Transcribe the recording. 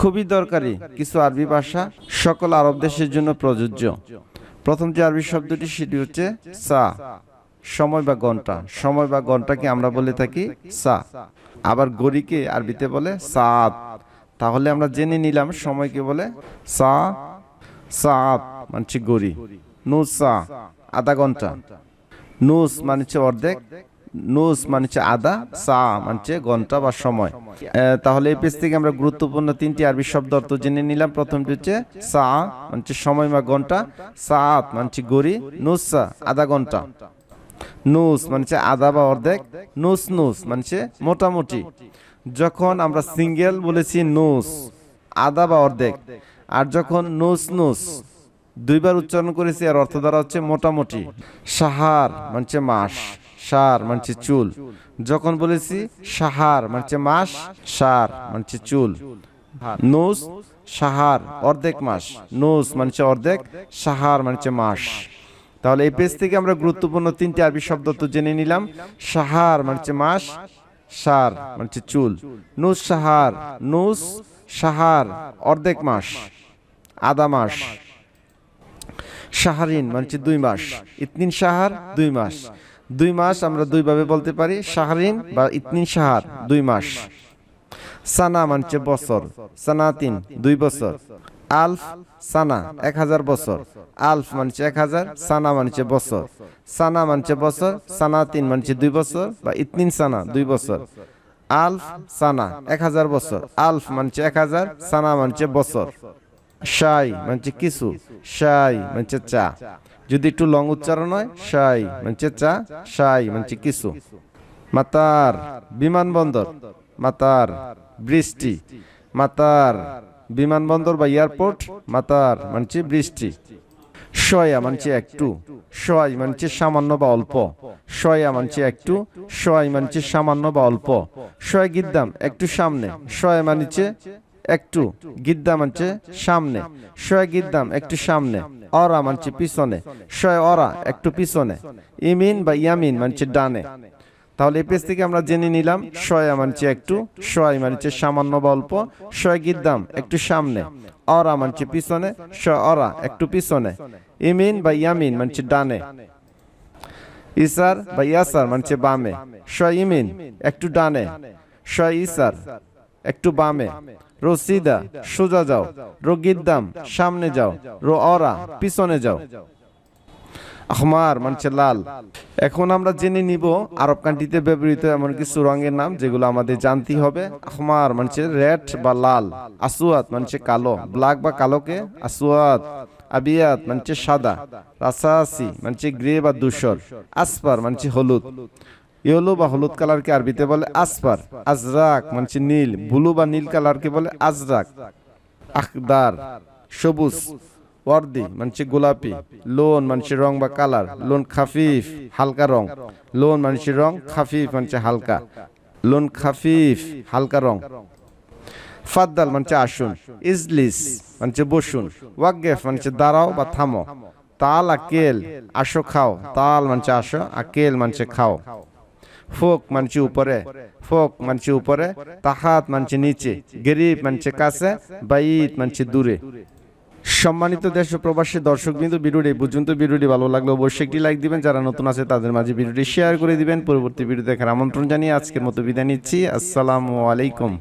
খুবই দরকারি কিছু আরবি ভাষা সকল আরব দেশের জন্য প্রযোজ্য। প্রথম যে আরবি শব্দটি, সেটি হচ্ছে সা। সময় বা ঘণ্টা। সময় বা ঘন্টাকে আমরা বলে থাকি সা। আবার গড়িকে আরবিতে বলে সাত তাহলে আমরা জেনে নিলাম, সময়কে বলে সা সাত মানছে গড়ি। নু সা, আধা ঘণ্টা। নুস মানে হচ্ছে অর্ধেক। নুস মানে হচ্ছে আধা সা মানে হচ্ছে ঘণ্টা বা সময়। তাহলে এই পেজ থেকে আমরা গুরুত্বপূর্ণ তিনটি আরবি শব্দ অর্থ জেনে নিলাম। প্রথমটি হচ্ছে সা মানে হচ্ছে সময় বা ঘণ্টা। সাত মানে হচ্ছে গড়ি নুসা আধা ঘণ্টা। নুস মানে হচ্ছে আধা বা অর্ধেক। নুস নুস মানে হচ্ছে মোটামুটি। যখন আমরা সিঙ্গেল বলেছি নুস, আধা বা অর্ধেক, আর যখন নুস নুস, দুইবার উচ্চারণ করেছি আর অর্থ দ্বারা হচ্ছে মোটামুটি। সাহার মানছে মাস। সার মানছে চুল। যখন বলেছি সাহার, মানছে মাস, সার মানছে চুল। নুস, সাহার, অর্ধেক মাস। নুস মানছে অর্ধেক, সাহার মানছে মাস। তাহলে এই পেজ থেকে আমরা গুরুত্বপূর্ণ তিনটি আরবি শব্দ তো জেনে নিলাম। সাহার মানছে মাস, সার মানছে চুল। নুস, সাহার নুস, সাহার, অর্ধেক মাস, আধা মাস। সাহারিন মানে দুই মাস। ইতনিন সাহার, দুই মাস। দুই মাস আমরা দুইভাবে বলতে পারি সাহারিন বা ইতনিন সাহার দুই মাস। সানা মানছে বছর সানাতিন দুই বছর। আলফ, সানা, এক হাজার বছর। আলফ মানছে এক হাজার, সানা মানছে বছর। সানা মানছে বছর সানাতিন মানছে দুই বছর বা ইতনিন সানা দুই বছর। আলফ, সানা, এক হাজার বছর। আলফ মানছে এক হাজার, সানা মানছে বছর। শাই মানে কিছু। শাই মানে চা। যদি একটু লং উচ্চারণ হয়, সাই মানে চা সাই মানে কিছু। মাতার, বিমানবন্দর। মাতার, বৃষ্টি। মাতার, বিমানবন্দর বা এয়ারপোর্ট। মাতার মানছে বৃষ্টি। শয়া মানছে একটু। শয় মানছে সামান্য বা অল্প। সয়া মানছে একটু। শয় মানছে সামান্য বা অল্প। শয়, গিদ্দাম, একটু সামনে। শয় মানছে একটু। গিদ্দাম মানছে সামনে। শয়, গিদ্দাম, একটু সামনে। অরা মানছে পিছনে, শয় অরা একটু পিছনে, ইমিন বা ইয়ামিন মানছে ডানে। তাহলে এই পেজ থেকে আমরা জেনে নিলাম, শয়া মানছে একটু, শয় মানছে সামান্য বা অল্প, শয় গিদ্দাম একটু সামনে, অরা মানছে পিছনে শ অরা একটু পিছনে, ইমিন বা ইয়ামিন মানছে ডানে। ইসার বা ইয়াসার মানছে বামে, শয় ইমিন একটু ডানে, শয় ইসার একটু বামে। রো সিদা সোজা যাও। রো গিদ্দাম সামনে যাও। রো অরা পিছনে যাও। আহমার মানছে লাল। এখন আমরা জেনে নিব আরব কান্ট্রিতে ব্যবহৃত এমন কিছু রঙের নাম যেগুলো আমাদের জানতে হবে। আহমার মানছে রেড বা লাল আসুয়াত মানছে কালো, ব্ল্যাক বা কালোকে আসুয়াত আবিয়াত মানছে সাদা, রাসাসি মানছে গ্রে বা ধূসর, আসপার মানছে হলুদ। ইয়েলো বা হলুদ কালারকে আরবিতে বলে আসপার আজরাক, মানছে নীল, ব্লু বা নীল কালারকে বলে আজরাক, আখদার, সবুজ, ওয়ার্দি, মানছে গোলাপি, লোন, মানছে রং বা কালার, লোন খাফিফ, হালকা রং, লোন, মানছে রং খাফিফ, মানছে হালকা, লোন খাফিফ, হালকা রং, ফাদ্দাল, মানছে আসুন, ইজলিস, মানছে বসুন ওয়াগেফ মানছে দাঁড়াও বা থামো, তাল, আকেল, আসো, খাও, তাল, মানছে আসো, আকেল, মানছে খাও। ফোক মানছি উপরে ফোক মানছি উপরে তাহাত মানছি নিচে গরিব মানছে কাছে বাইত মানছে দূরে। সম্মানিত দেশ ও প্রবাসী দর্শক বিন্দু ভিডিওটি পর্যন্ত ভিডিওটি ভালো লাগলে অবশ্যই একটি লাইক দিবেন যারা নতুন আছে তাদের মাঝে ভিডিওটি শেয়ার করে দিবেন। পরবর্তী ভিডিও দেখার আমন্ত্রণ জানিয়ে আজকের মতো বিদায় নিচ্ছি। আসসালামু আলাইকুম।